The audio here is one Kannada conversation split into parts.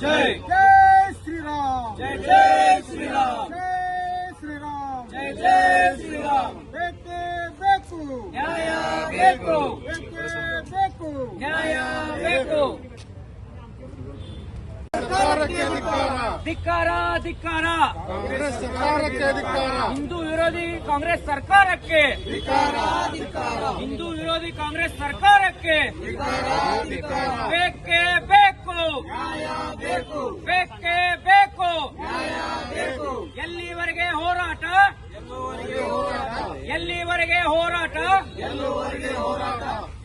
ಜೈ ಜೈ ಶ್ರೀರಾಮ್ ಜೈ ಜೈ ಶ್ರೀರಾಮ್ ಜೈ ಶ್ರೀರಾಮ್ ಜೈ ಜೈ ಶ್ರೀರಾಮ್ ಬೇಕೇ ಬೇಕು ನ್ಯಾಯ ಬೇಕು ಬೇಕೇ ಬೇಕು ನ್ಯಾಯ ಬೇಕು ಸರ್ಕಾರಕ್ಕೆ ಅಧಿಕಾರ ಧಿಕ್ಕಾರ ಧಿಕ್ಕಾರ ಕಾಂಗ್ರೆಸ್ ಸರ್ಕಾರಕ್ಕೆ ಅಧಿಕಾರ. ಹಿಂದೂ ವಿರೋಧಿ ಕಾಂಗ್ರೆಸ್ ಸರ್ಕಾರಕ್ಕೆ. ಹಿಂದೂ ವಿರೋಧಿ ಕಾಂಗ್ರೆಸ್ ಸರ್ಕಾರಕ್ಕೆ. ಬೇಕೇ ಬೇಕು. ಬೇಕೇ. ಬೇಕು ಎಲ್ಲಿವರೆಗೆ ಹೋರಾಟ? ಎಲ್ಲಿವರೆಗೆ ಹೋರಾಟ?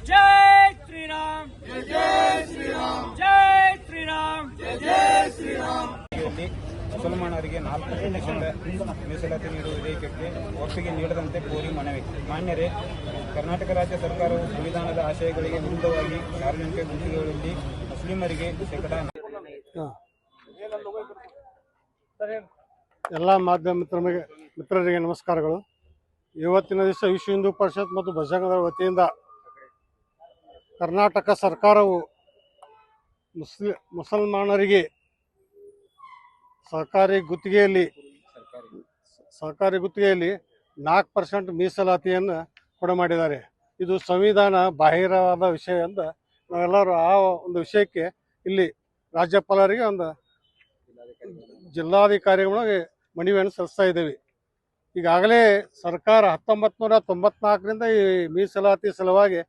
ಜೈ ಶ್ರೀರಾಮ್. ಜೈ ಶ್ರೀರಾಮ್. ಜೈ ಶ್ರೀರಾಮ್ ಯಲ್ಲಿ ಮುಸಲ್ಮಾನರಿಗೆ ನಾಲ್ಕು ಪ್ರತಿಶತ ಮೀಸಲಾತಿ ನೀಡುವ ವಿಧೇಯಕಕ್ಕೆ ಒಪ್ಪಿಗೆ ನೀಡದಂತೆ ಕೋರಿ ಮನವಿ. ಮಾನ್ಯರೇ ಕರ್ನಾಟಕ ರಾಜ್ಯ ಸರ್ಕಾರವು ಸಂವಿಧಾನದ ಆಶಯಗಳಿಗೆ ವಿರುದ್ಧವಾಗಿ ಸಾರ್ವಜನಿಕ ಗುಂಪುಗಳಲ್ಲಿ ಮುಸ್ಲಿಮರಿಗೆ ಶೇಕಡಾ ಎಲ್ಲ ಮಾಧ್ಯಮ ಮಿತ್ರರಿಗೆ ಮಿತ್ರರಿಗೆ ನಮಸ್ಕಾರಗಳು. ಇವತ್ತಿನ ದಿವಸ ವಿಶ್ವ ಹಿಂದೂ ಪರಿಷತ್ ಮತ್ತು ಬಜರಂಗದಳ ವತಿಯಿಂದ ಕರ್ನಾಟಕ ಸರ್ಕಾರವು ಮುಸ್ಲಿ ಮುಸಲ್ಮಾನರಿಗೆ ಸರ್ಕಾರಿ ಗುತ್ತಿಗೆಯಲ್ಲಿ ಸರ್ಕಾರಿ ಗುತ್ತಿಗೆಯಲ್ಲಿ ನಾಲ್ಕು ಪರ್ಸೆಂಟ್ ಮೀಸಲಾತಿಯನ್ನು ಕೊಡ ಮಾಡಿದ್ದಾರೆ. ಇದು ಸಂವಿಧಾನ ಬಾಹಿರವಾದ ವಿಷಯ ಅಂತ ನಾವೆಲ್ಲರೂ ಆ ಒಂದು ವಿಷಯಕ್ಕೆ ಇಲ್ಲಿ ರಾಜ್ಯಪಾಲರಿಗೆ ಒಂದು ಜಿಲ್ಲಾಧಿಕಾರಿಗಳಿಗೆ ಮನವಿಯನ್ನು ಸಲ್ಲಿಸ್ತಾ ಇದ್ದೇವೆ. ಈಗಾಗಲೇ ಸರ್ಕಾರ ಹತ್ತೊಂಬತ್ತು ನೂರ ತೊಂಬತ್ನಾಲ್ಕರಿಂದ ಈ ಮೀಸಲಾತಿ ಸಲುವಾಗಿ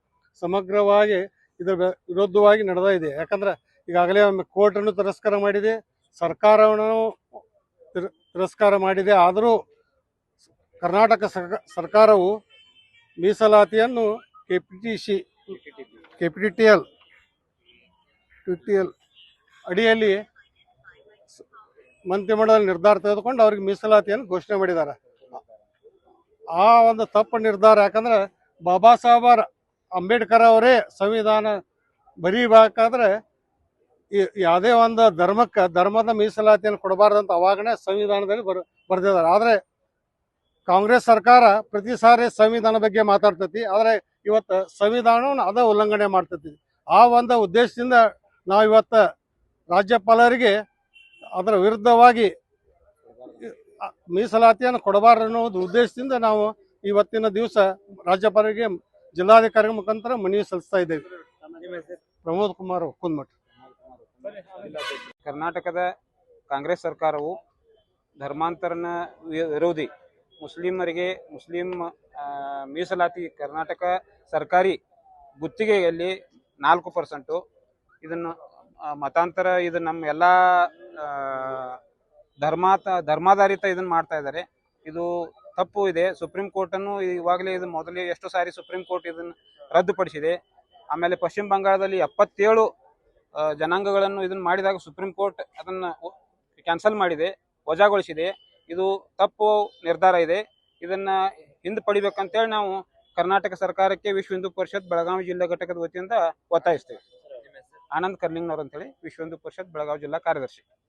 ಸಮಗ್ರವಾಗಿ ಇದರ ವಿರುದ್ಧವಾಗಿ ನಡೆದ ಇದೆ. ಯಾಕಂದ್ರೆ ಈಗಾಗಲೇ ಒಮ್ಮೆ ಕೋರ್ಟನ್ನು ತಿರಸ್ಕಾರ ಮಾಡಿದೆ. ಸರ್ಕಾರವನ್ನು ತಿರ- ತಿರಸ್ಕಾರ ಮಾಡಿದೆ. ಆದರೂ ಕರ್ನಾಟಕ ಸರ್ಕ- ಸರ್ಕಾರವು ಮೀಸಲಾತಿಯನ್ನು K P T C K P T L T L ಅಡಿಯಲ್ಲಿ ಮಂತ್ರಿಮಂಡಲ ನಿರ್ಧಾರ ತೆಗೆದುಕೊಂಡು ಅವ್ರಿಗೆ ಮೀಸಲಾತಿಯನ್ನು ಘೋಷಣೆ ಮಾಡಿದ್ದಾರೆ. ಆ ಒಂದು ತಪ್ಪು ನಿರ್ಧಾರ ಯಾಕಂದ್ರೆ ಬಾಬಾ ಸಾಹೇಬರ್ ಅಂಬೇಡ್ಕರ್ ಅವರೇ ಸಂವಿಧಾನ ಬರೀಬೇಕಾದ್ರೆ ಯಾವುದೇ ಒಂದು ಧರ್ಮಕ್ಕೆ ಧರ್ಮದ ಮೀಸಲಾತಿಯನ್ನು ಕೊಡಬಾರ್ದಂತ ಅವಾಗನೇ ಸಂವಿಧಾನದಲ್ಲಿ ಬರ್ ಬರೆದಿದ್ದಾರೆ ಆದರೆ ಕಾಂಗ್ರೆಸ್ ಸರ್ಕಾರ ಪ್ರತಿ ಸಾರಿ ಸಂವಿಧಾನ ಬಗ್ಗೆ ಮಾತಾಡ್ತೈತಿ. ಆದರೆ ಇವತ್ತು ಸಂವಿಧಾನವನ್ನು ಅದ ಉಲ್ಲಂಘನೆ ಮಾಡ್ತೈತಿ. ಆ ಒಂದು ಉದ್ದೇಶದಿಂದ ನಾವು ಇವತ್ತು ರಾಜ್ಯಪಾಲರಿಗೆ ಅದರ ವಿರುದ್ಧವಾಗಿ ಮೀಸಲಾತಿಯನ್ನು ಕೊಡಬಾರದು ಅನ್ನೋದು ಉದ್ದೇಶದಿಂದ ನಾವು ಇವತ್ತಿನ ದಿವಸ ರಾಜ್ಯಪಾಲರಿಗೆ ಜಿಲ್ಲಾಧಿಕಾರಿ ಮುಖಾಂತರ ಮನವಿ ಸಲ್ಲಿಸ್ತಾ ಇದ್ದೇವೆ. ಪ್ರಮೋದ್ ಕುಮಾರ್ ಕುಂದಮಠ. ಕರ್ನಾಟಕದ ಕಾಂಗ್ರೆಸ್ ಸರ್ಕಾರವು ಧರ್ಮಾಂತರನ ವಿರೋಧಿ ಮುಸ್ಲಿಮರಿಗೆ ಮುಸ್ಲಿಂ ಮೀಸಲಾತಿ ಕರ್ನಾಟಕ ಸರ್ಕಾರಿ ಗುತ್ತಿಗೆಯಲ್ಲಿ ನಾಲ್ಕು ಪರ್ಸೆಂಟು. ಇದನ್ನು ಮತಾಂತರ, ಇದು ನಮ್ಮ ಎಲ್ಲ ಧರ್ಮಾತ, ಧರ್ಮಾಧಾರಿತ ಇದನ್ನು ಮಾಡ್ತಾ ಇದ್ದಾರೆ. ಇದು ತಪ್ಪು ಇದೆ. ಸುಪ್ರೀಂ ಕೋರ್ಟನ್ನು ಇವಾಗಲೇ ಇದು ಮೊದಲೇ ಎಷ್ಟು ಸಾರಿ ಸುಪ್ರೀಂ ಕೋರ್ಟ್ ಇದನ್ನು ರದ್ದುಪಡಿಸಿದೆ. ಆಮೇಲೆ ಪಶ್ಚಿಮ ಬಂಗಾಳದಲ್ಲಿ ಎಪ್ಪತ್ತೇಳು ಜನಾಂಗಗಳನ್ನು ಇದನ್ನು ಮಾಡಿದಾಗ ಸುಪ್ರೀಂ ಕೋರ್ಟ್ ಅದನ್ನು ಕ್ಯಾನ್ಸಲ್ ಮಾಡಿದೆ ವಜಾಗೊಳಿಸಿದೆ. ಇದು ತಪ್ಪು ನಿರ್ಧಾರ ಇದೆ. ಇದನ್ನ ಹಿಂದೆ ಪಡಿಬೇಕಂತೇಳಿ ನಾವು ಕರ್ನಾಟಕ ಸರ್ಕಾರಕ್ಕೆ ವಿಶ್ವ ಹಿಂದೂ ಪರಿಷತ್ ಬೆಳಗಾವಿ ಜಿಲ್ಲಾ ಘಟಕದ ವತಿಯಿಂದ ಒತ್ತಾಯಿಸ್ತೇವೆ. ಆನಂದ್ ಕರ್ಲಿಂಗ್ನವ್ರು ಅಂತೇಳಿ ವಿಶ್ವ ಹಿಂದೂ ಪರಿಷತ್ ಬೆಳಗಾವಿ ಜಿಲ್ಲಾ ಕಾರ್ಯದರ್ಶಿ.